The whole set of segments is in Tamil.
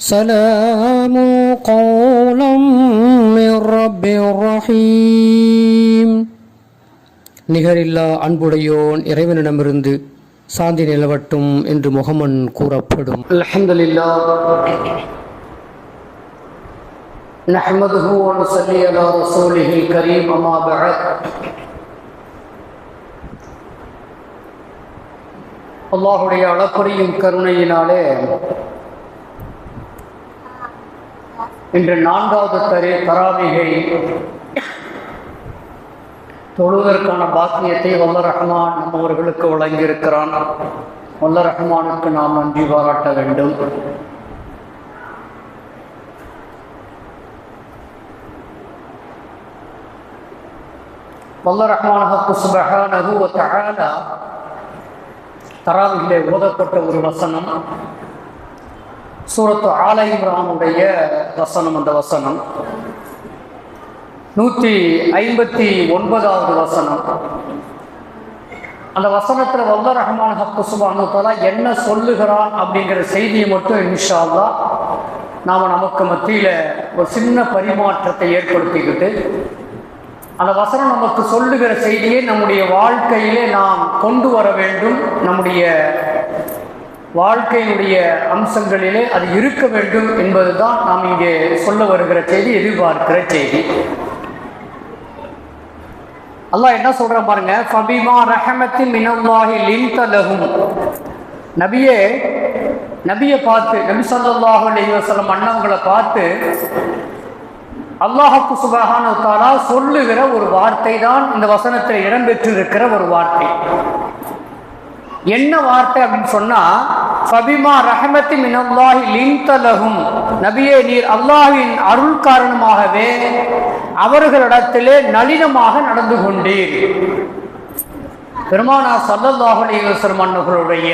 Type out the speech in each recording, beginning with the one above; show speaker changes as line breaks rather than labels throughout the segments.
سلام قولا من رب رحيم நிகரில்லா அன்புடையோன் இறைவனிடமிருந்து சாந்தி நிலவட்டும் என்று முகமன் கூறப்படும் அல்ஹம்துலில்லாஹ் نحمده ونصلي على رسوله الكريم أما بعد அல்லாஹுடைய அளப்பரியும் கருணையினாலே இன்று நான்காவது தரி தராவிகை தொழுவதற்கான பாக்கியத்தை வல்ல ரஹ்மான் நம்மவர்களுக்கு வழங்கியிருக்கிறான். வல்ல ரஹ்மானுக்கு நாம் நன்றி பாராட்ட வேண்டும். வல்ல ரஹ்மானஹக்கு சுபஹானஹு வ தஆலா. தராவிலே ஓதப்பட்ட ஒரு வசனம். சூரத்து ஆல இப்ராமுடைய வசனம் அந்த வசனம். நூற்றி ஐம்பத்தி ஒன்பதாவது வசனம். அந்த வசனத்தில் வல்ல ரஹ்மான் ஹக்கு சுபானு என்ன சொல்லுகிறான் அப்படிங்கிற செய்தியை மட்டும் இன்ஷால்லா நாம் நமக்கு மத்தியில் ஒரு சின்ன பரிமாற்றத்தை ஏற்படுத்திக்கிட்டு அந்த வசனம் நமக்கு சொல்லுகிற செய்தியை நம்முடைய வாழ்க்கையிலே நாம் கொண்டு வர வேண்டும் நம்முடைய வாழ்க்கையினுடைய அம்சங்களிலே அது இருக்க வேண்டும் என்பதுதான் நாம் இங்கே சொல்ல வருகிற செய்தி எதிர்பார்க்கிற செய்தி. அல்லாஹ் என்ன சொல்ற பாருங்க ஃபபிமா ரஹமத்தின் மினல்லாஹி லின்தலஹும் நபியே நபியை பார்த்து நபி ஸல்லல்லாஹு அலைஹி வஸல்லம் அண்ணவங்களை பார்த்து அல்லாஹுக்கு சுபஹானு தாலா சொல்லுகிற ஒரு வார்த்தை தான் இந்த வசனத்தில் இடம்பெற்றிருக்கிற ஒரு வார்த்தை. என்ன வார்த்தை அப்படின்னு சொன்னா ஃபபிமா ரஹமத்தி மினல்லாஹி லிந்தலகும் நபியே நீர் அல்லாஹின் அருள் காரணமாகவே அவர்களிடத்திலே நளினமாக நடந்து கொண்டீர். பெருமானா சல்லல்லாஹுலேஸ்வரம் அண்ணர்களுடைய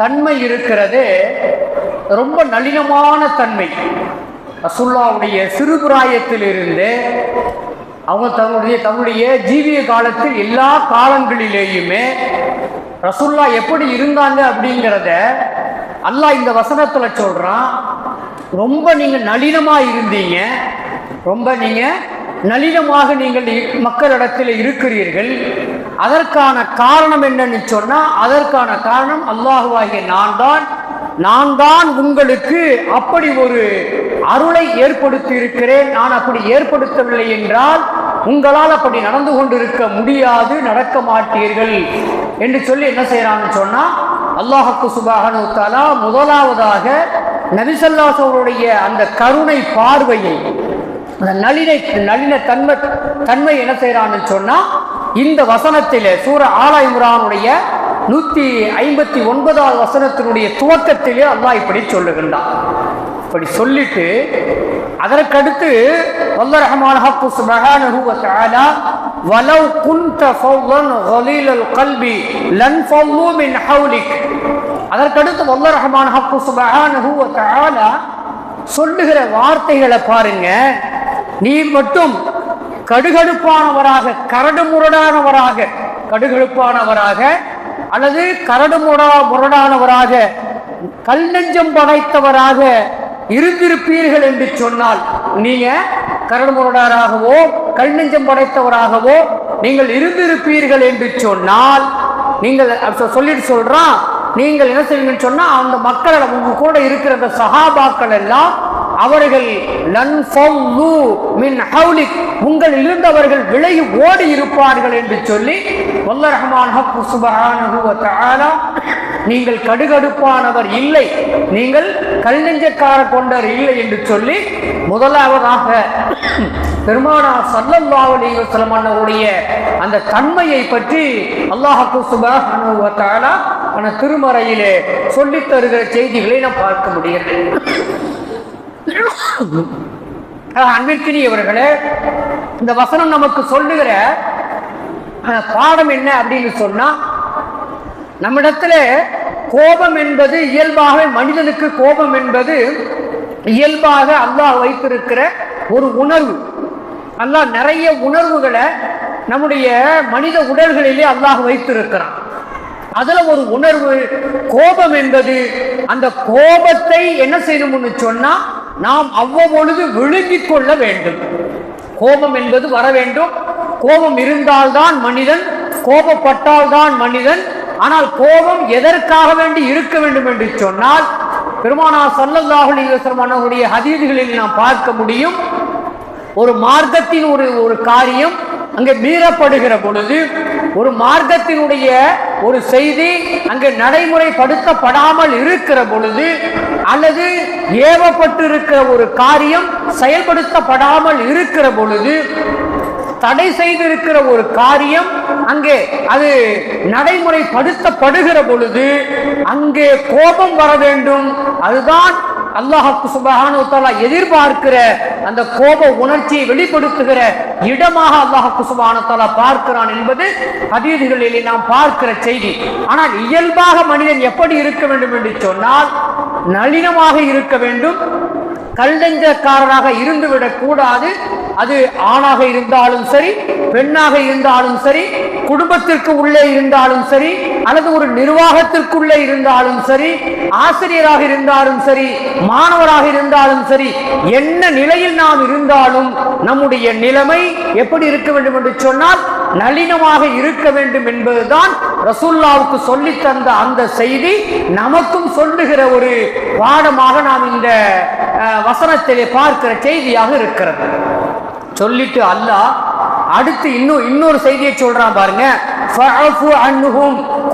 தன்மை இருக்கிறது ரொம்ப நளினமான தன்மை. ரசுல்லாவுடைய சிறுபிராயத்திலிருந்து அவங்க தன்னுடைய தன்னுடைய ஜீவிய காலத்தில் எல்லா காலங்களிலேயுமே ரசுல்லா எப்படி இருந்தாங்க அப்படிங்கிறத அல்லாஹ் இந்த வசனத்தில் சொல்கிறான் ரொம்ப நீங்கள் நளினமாக இருந்தீங்க. ரொம்ப நீங்கள் நளினமாக நீங்கள் மக்களிடத்தில் இருக்கிறீர்கள். அதற்கான காரணம் என்னன்னு சொன்னால் அதற்கான காரணம் அல்லாஹுவாகிய நான் தான் நான் தான் உங்களுக்கு அப்படி ஒரு அருளை ஏற்படுத்தி இருக்கிறேன் நான் அப்படி ஏற்படுத்தவில்லை என்றால் உங்களால் அப்படி நடந்து கொண்டிருக்க முடியாது நடக்க மாட்டீர்கள். என்று சொல்லி என்ன செய்யறான்னு சொன்னா அல்லாஹுக்கு சுபாகனு தலா முதலாவதாக நபிசல்லாசவருடைய அந்த கருணை பார்வையை அந்த நளினை நளின தன்மை தன்மை என்ன செய்யறான்னு சொன்னா இந்த வசனத்திலே சூர ஆலா இம்ரானுடைய நூத்தி ஐம்பத்தி ஒன்பதாவது வசனத்தினுடைய துவக்கத்திலே அல்லாஹ் இப்படி சொல்லுகின்றான். இப்படி சொல்லிட்டு அதற்கடுத்து வல்ல ரஹமான் ஹக்கு சுப்ஹானஹு வ தஆலா வலவ் குன்த ஃபவ்வன் கலீலல் கல்பி லன் ஃபல்லு மின் ஹவுலிக் அதற்கடுத்து வல்ல ரஹமான் ஹக்கு சுப்ஹானஹு வ தஆலா சொல்லுகிற வார்த்தைகளை பாருங்க. நீ மட்டும் கடுகடுப்பானவராக கரடு முரடானவராக கடுகடுப்பானவராக அல்லது கரடு முரடா முரடானவராக கல் நெஞ்சம் படைத்தவராக இருந்திருப்பீர்கள் என்று சொன்னால் நீங்க கரடு முரடாராகவோ கல் நெஞ்சம் படைத்தவராகவோ நீங்கள் இருந்திருப்பீர்கள் என்று சொன்னால் நீங்கள் சொல்லிட்டு சொல்றான் நீங்கள் என்ன செய்வீங்கன்னு சொன்னா அந்த மக்கள் உங்க கூட இருக்கிற அந்த சகாபாக்கள் எல்லாம் அவர்கள் லன் ஃபல்லு மின் ஹவுலிக் உங்கள் இருந்தவர்கள் விலகி ஓடி இருப்பார்கள் என்று சொல்லி வல்ல ரஹ்மான் நீங்கள் கடுகடுப்பானவர் இல்லை நீங்கள் கல்நெஞ்சக்கார கொண்டவர் இல்லை என்று சொல்லி முதலாவதாக பெருமானா சல்லல்லாஹு அலைஹி வஸல்லம் அந்த தன்மையை பற்றி அல்லாஹு சுப்ஹானஹு வ திருமறையிலே சொல்லித் தருகிற செய்திகளை நாம் பார்க்க முடிகிறது. அன்பிற்கினியவர்களே இந்த வசனம் நமக்கு சொல்லுகிற பாடம் என்ன அப்படின்னு சொன்னா நம்மிடத்துல கோபம் என்பது இயல்பாக மனிதனுக்கு கோபம் என்பது இயல்பாக அல்லாஹ் வைத்திருக்கிற ஒரு உணர்வு. அல்லாஹ் நிறைய உணர்வுகளை நம்முடைய மனித உடல்களிலே அல்லாஹ் வைத்திருக்கிறான். அதுல ஒரு உணர்வு கோபம் என்பது அந்த கோபத்தை என்ன செய்யணும்னு சொன்னா நாம் அவ்வப்பொழுது விழுங்கிக் கொள்ள வேண்டும். கோபம் என்பது வர வேண்டும். கோபம் இருந்தால்தான் மனிதன் கோபப்பட்டால்தான் மனிதன். ஆனால் கோபம் எதற்காக வேண்டி இருக்க வேண்டும் என்று சொன்னால் பெருமானா சல்லல்லாஹு அவர்களுடைய ஹதீதுகளில் நாம் பார்க்க முடியும். ஒரு மார்க்கத்தின் ஒரு ஒரு காரியம் அங்கே மீறப்படுகிற பொழுது ஒரு மார்க்கத்தினுடைய ஒரு செய்தி அங்கே நடைமுறைப்படுத்தப்படாமல் இருக்கிற பொழுது அல்லது ஏவப்பட்டு இருக்கிற ஒரு காரியம் செயல்படுத்தப்படாமல் இருக்கிற பொழுது தடை செய்திருக்கிற ஒரு காரியம் அங்கே அது நடைமுறைப்படுத்தப்படுகிற பொழுது அங்கே கோபம் வர வேண்டும். அதுதான் அல்லாஹுக்கு சுபஹானு எதிர்பார்க்கிற அந்த கோப உணர்ச்சியை வெளிப்படுத்துகிற இடமாக அல்லாஹுக்கு சுபஹானு பார்க்கிறான் என்பது ஹதீதுகளிலே நாம் பார்க்கிற செய்தி. ஆனால் இயல்பாக மனிதன் எப்படி இருக்க வேண்டும் என்று சொன்னால் நளினமாக இருக்க வேண்டும். கல்டஞ்சக்காரராக இருந்துவிடக் கூடாது. அது ஆணாக இருந்தாலும் சரி பெண்ணாக இருந்தாலும் சரி குடும்பத்திற்கு உள்ளே இருந்தாலும் சரி அல்லது ஒரு நிர்வாகத்திற்குள்ளே இருந்தாலும் சரி ஆசிரியராக இருந்தாலும் சரி மாணவராக இருந்தாலும் சரி என்ன நிலையில் நாம் இருந்தாலும் நம்முடைய நிலைமை எப்படி இருக்க வேண்டும் என்று சொன்னால் நளினமாக இருக்க வேண்டும் என்பதுதான் ரசுல்லாவுக்கு சொல்லி தந்த அந்த செய்தி. நமக்கும் சொல்லுகிற ஒரு பாடமாக நாம் இந்த வசனத்திலே பார்க்கிற செய்தியாக இருக்கிறது. சொல்லிட்டு அல்லாஹ் அடுத்து இன்னும் இன்னொரு செய்தியை சொல்றான் பாருங்க.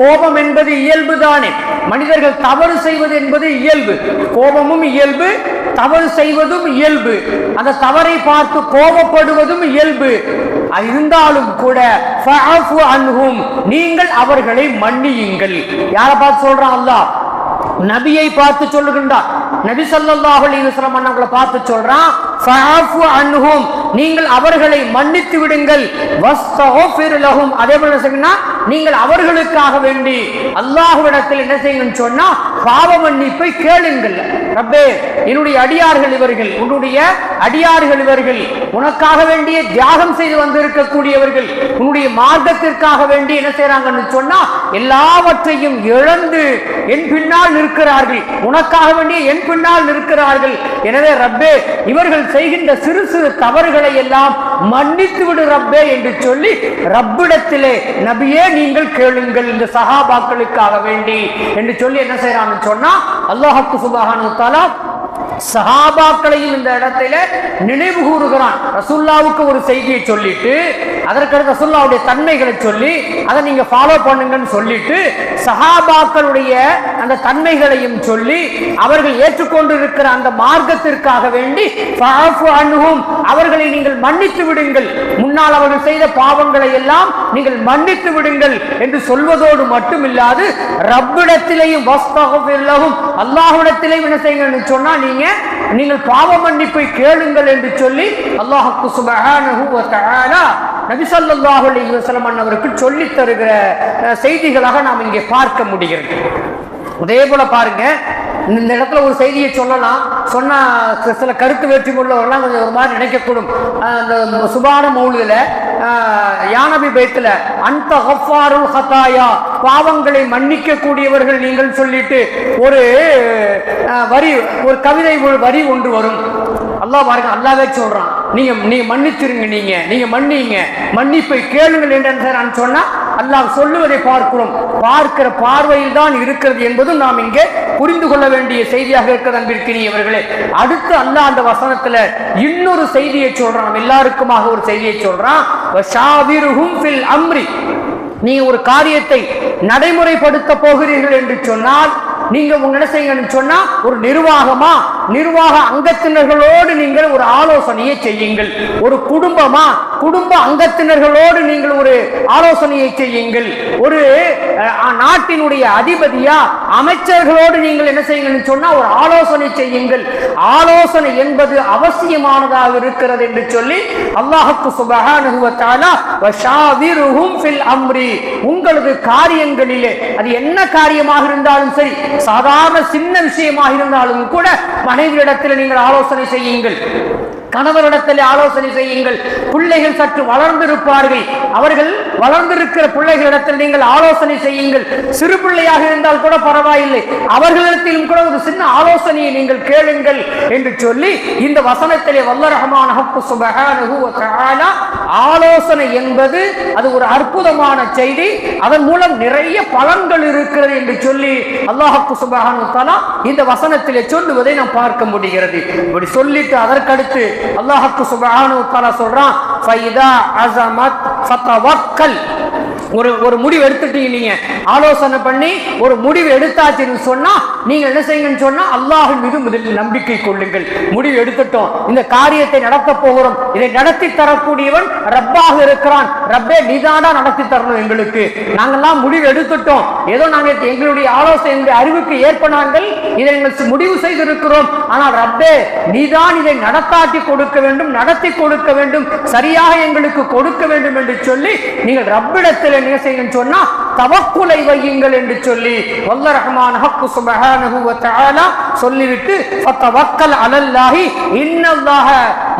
கோபம் என்பது இயல்பு தானே மனிதர்கள் தவறு செய்வது என்பது இயல்பு. கோபமும் இயல்பு தவறு செய்வதும் இயல்பு. அந்த தவறை பார்த்து கோபப்படுவதும் இயல்பு. இருந்தாலும் கூட ஃபஅஃபு நீங்கள் அவர்களை மன்னியுங்கள். யாரை பார்த்து சொல்றான் அல்லாஹ்? நபியை பார்த்து சொல்லுகின்றார் நபி ஸல்லல்லாஹு அலைஹி வஸல்லம் பார்த்து சொல்றான் நீங்கள் அவர்களை மன்னித்து விடுங்கள். அதே போல என்ன நீங்கள் அவர்களுக்காக வேண்டி அல்லாஹுவிடத்தில் என்ன செய்யுங்கன்னு சொன்னா பாவ மன்னிப்பை கேளுங்கள். ரப்பே என்னுடைய அடியார்கள் இவர்கள் உன்னுடைய அடியார்கள் இவர்கள் உனக்காக வேண்டிய தியாகம் செய்து வந்திருக்கக்கூடியவர்கள் உன்னுடைய மார்க்கத்திற்காக வேண்டி என்ன செய்யறாங்கன்னு சொன்னா எல்லாவற்றையும் இழந்து என் பின்னால் நிற்கிறார்கள். உனக்காக வேண்டிய என் பின்னால் நிற்கிறார்கள். எனவே ரப்பே இவர்கள் செய்கின்ற சிறு சிறு தவறுகளை எல்லாம் மன்னித்து விடு ரப்பே என்று சொல்லி ரப்பிடத்திலே நபியே நீங்கள் கேளுங்கள் இந்த சகாபாக்களுக்காக வேண்டி என்று சொல்லி என்ன செய்யறாங்க செய்யறான்னு சொன்னா அல்லாஹுக்கு சுபஹானு தாலா சஹாபாக்களையும் இந்த இடத்துல நினைவு கூறுகிறான். ரசுல்லாவுக்கு ஒரு செய்தியை சொல்லிட்டு அதற்கடுத்து ரசுல்லாவுடைய தன்மைகளை சொல்லி அதை நீங்க ஃபாலோ பண்ணுங்கன்னு சொல்லிட்டு சஹாபாக்களுடைய அந்த தன்மைகளையும் சொல்லி அவர்கள் ஏற்றுக்கொண்டிருக்கிற அந்த மார்க்கத்திற்காக வேண்டி அவர்களை நீங்கள் மன்னித்து விடுங்கள். முன்னால் அவர்கள் செய்த பாவங்களை எல்லாம் நீங்கள் மன்னித்து விடுங்கள் என்று சொல்வதோடு மட்டுமில்லாது ரப்பிடத்திலேயும் வஸ்தகுஃபிர் லஹும் என்ன செய்யுங்கன்னு சொன்னா நீங்க நீங்கள் பாவ மன்னிப்பை கேளுங்கள் என்று சொல்லி அல்லாஹுக்கு சுபஹானஹு வ தஆலா நபி அவருக்கு சொல்லித் தருகிற அஹ், செய்திகளாக நாம் இங்கே பார்க்க முடிகிறது. அதே போல பாருங்க. இந்த இடத்துல ஒரு செய்தியை சொல்லலாம். சொன்னால் சில கருத்து வேற்றி உள்ளவர்கள்லாம் கொஞ்சம் ஒரு மாதிரி நினைக்கக்கூடும். அந்த சுபான மௌலில யானபி பைத்துல அந்த ஹஃபாருல் ஹதாயா பாவங்களை மன்னிக்க கூடியவர்கள் நீங்கள் சொல்லிட்டு ஒரு வரி ஒரு கவிதை ஒரு வரி ஒன்று வரும். அல்லா பாருங்க அல்லாவே சொல்றான். நீங்க நீங்க மன்னிச்சிருங்க நீங்க. நீங்க மன்னிங்க. மன்னிப்பை கேளுங்கள் என்று நான் சொன்னா அல்லாஹ் சொல்லுவதை பார்க்கிறோம். பார்க்கிற பார்வையில் தான் இருக்கிறது என்பதும் நாம் இங்கே புரிந்து கொள்ள வேண்டிய செய்தியாக இருக்கிறது அன்பிற்கினியவர்களே அடுத்து அல்லாஹ் அந்த வசனத்துல இன்னொரு செய்தியை சொல்றான். நம்ம எல்லாருக்குமாக ஒரு செய்தியை சொல்றான். அம்ரி. நீங்க ஒரு காரியத்தை நடைமுறைப்படுத்த போகிறீர்கள் என்று சொன்னால் நீங்க உங்க என்ன செய்யுங்கன்னு சொன்னா ஒரு நிர்வாகமா நிர்வாக அங்கத்தினர்களோடு நீங்கள் ஒரு ஆலோசனையை செய்யுங்கள். ஒரு குடும்பமா? குடும்ப அங்கத்தினர்களோடு நீங்கள் ஒரு ஆலோசனையை செய்யுங்கள். ஒரு நாட்டினுடைய அதிபதியா? அமைச்சர்களோடு நீங்கள் என்ன செய்யுங்கள் சொன்னா ஒரு ஆலோசனை செய்யுங்கள். ஆலோசனை என்பது அவசியமானதாக இருக்கிறது என்று சொல்லி அல்லாஹுக்கு சுபஹானஹு ஃபில் அம்ரி. உங்களது காரியங்களிலே அது என்ன காரியமாக இருந்தாலும் சரி சாதாரண சின்ன விஷயமாக இருந்தாலும் கூட மனைவி மனைவியிடத்தில் நீங்கள் ஆலோசனை செய்யுங்கள். கணவரிடத்தில் ஆலோசனை செய்யுங்கள். பிள்ளைகள் சற்று வளர்ந்திருப்பார்கள். அவர்கள் வளர்ந்திருக்கிற பிள்ளைகளிடத்தில் நீங்கள் ஆலோசனை செய்யுங்கள். சிறு பிள்ளையாக இருந்தால் கூட பரவாயில்லை. அவர்களிடத்திலும் கூட ஒரு சின்ன ஆலோசனையை நீங்கள் கேளுங்கள் என்று சொல்லி இந்த வசனத்திலே வல்ல ரஹமான ஆலோசனை என்பது அது ஒரு அற்புதமான செய்தி. அதன் மூலம் நிறைய பலன்கள் இருக்கிறது என்று சொல்லி அல்லாஹப்பு சுபஹானஹு இந்த வசனத்திலே சொல்லுவதை நாம் பார்க்க முடிகிறது. இப்படி சொல்லிட்டு அதற்கடுத்து அல்லாஹ்க்கு சுபஹானஹு வ தஆலா சொல்றான் ஃபைதா அஸமத் ஃபதவக்கல் ஒரு ஒரு முடிவு எடுத்துட்டீங்க நீங்க ஆலோசனை பண்ணி ஒரு முடிவு எடுத்தாச்சுன்னு சொன்னா நீங்க என்ன செய்யுங்கன்னு சொன்னா அல்லாஹின் மீது முதலில் நம்பிக்கை கொள்ளுங்கள். முடிவு எடுத்துட்டோம். இந்த காரியத்தை நடத்த போகிறோம். இதை நடத்தி தரக்கூடியவன் ரப்பாக இருக்கிறான். ரப்பே நீதானா நடத்தி தரணும் எங்களுக்கு. நாங்கெல்லாம் முடிவு எடுத்துட்டோம். ஏதோ நாங்க எங்களுடைய ஆலோசனை எங்களுடைய அறிவுக்கு ஏற்ப நாங்கள் இதை எங்கள் முடிவு செய்திருக்கிறோம். ஆனால் ரப்பே நீதான் இதை நடத்தாட்டி கொடுக்க வேண்டும் நடத்தி கொடுக்க வேண்டும் சரியாக எங்களுக்கு கொடுக்க வேண்டும் என்று சொல்லி நீங்கள் ரப்பிடத்தில் என்ன செய்யும் சொன்னா தவக்குலை வையுங்கள் என்று சொல்லி வல்ல ரஹ்மான் ஹக்கு சுபஹானஹு சொல்லிவிட்டு ஃபதவக்கல் அலல்லாஹி இன்னல்லாஹ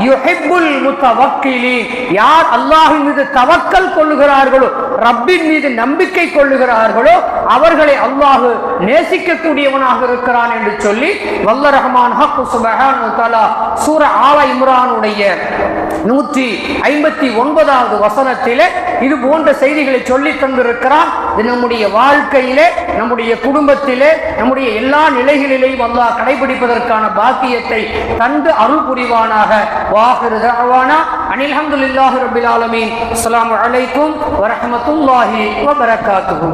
யுஹிப்புல் முத்தவக்கிலி யார் அல்லாஹின் மீது தவக்கல் கொள்ளுகிறார்களோ ரப்பின் மீது நம்பிக்கை கொள்ளுகிறார்களோ அவர்களை அல்லாஹு நேசிக்கக்கூடியவனாக இருக்கிறான் என்று சொல்லி வல்ல ரஹ்மான் ஹக்கு சுபஹானஹு சூர ஆல இம்ரானுடைய நூற்றி ஐம்பத்தி ஒன்பதாவது வசனத்திலே இது போன்ற செய்திகளை சொல்லி தந்திருக்கிறான். இது நம்முடைய வாழ்க்கையிலே நம்முடைய குடும்பத்திலே நம்முடைய எல்லா நிலைகளிலேயும் அல்லாஹ் கடைபிடிப்பதற்கான பாக்கியத்தை தந்து அருள் புரிவானாக. வாஹிரு தஅவானா. அனில் ஹம்துலில்லாஹி ரப்பில் ஆலமீன். அஸ்ஸலாமு அலைக்கும் வரஹ்மத்துல்லாஹி வபரகாத்துஹு.